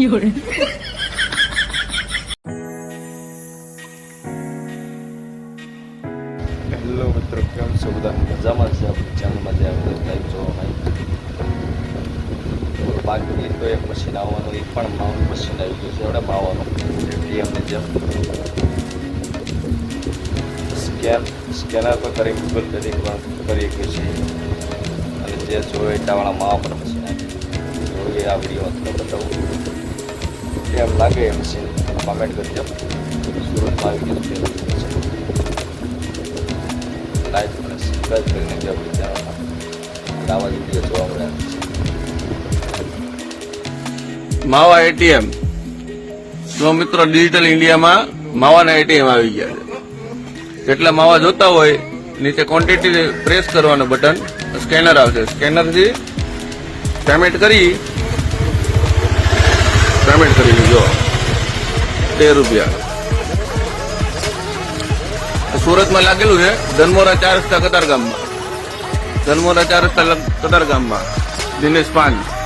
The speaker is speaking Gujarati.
有人，હેલો મિત્રો કેમ મજામાં છે આપણી? ચેનલમાં જે આપણે જોવા માંગીએ બાકી તો એક મશીન આવવાનું એ પણ માવાનું મશીન આવી ગયું છે. આપણે માવાનું. એટીએમની જેમ સ્કેન સ્કેનર પર કરી ગૂગલ કરી કરી શકીએ છીએ. અને જે જોઈએ એટલાવાળા માવા પણ મશીન આવી જોઈએ આ વીડિયો બતાવું. કેમ લાગે એમ છે. કોમેન્ટ કરજો. સુરતમાં આવી ગયું છે લાઈક અને સબસ્ક્રાઈબ કરીને જે આપણે ચેનલમાં આવા વીડિયો જોવા મળે. માવા એટીએમ તો મિત્રો ડિજિટલ ઇન્ડિયામાં માવાના એટીએમ આવી ગયા છે. જેટલા માવા જોતા હોય, નીચે ક્વોન્ટિટી પ્રેસ કરવાનું બટન સ્કેનર આવશે. સ્કેનરથી પેમેન્ટ કરી પેમેન્ટ કરી લેજો. તેર રૂપિયા. સુરતમાં લાગેલું છે ધનમોરા ચાર રસ્તા કતાર ગામમાં ધનમોરા ચાર રસ્તા કતાર ગામમાં દિનેશ પાંચ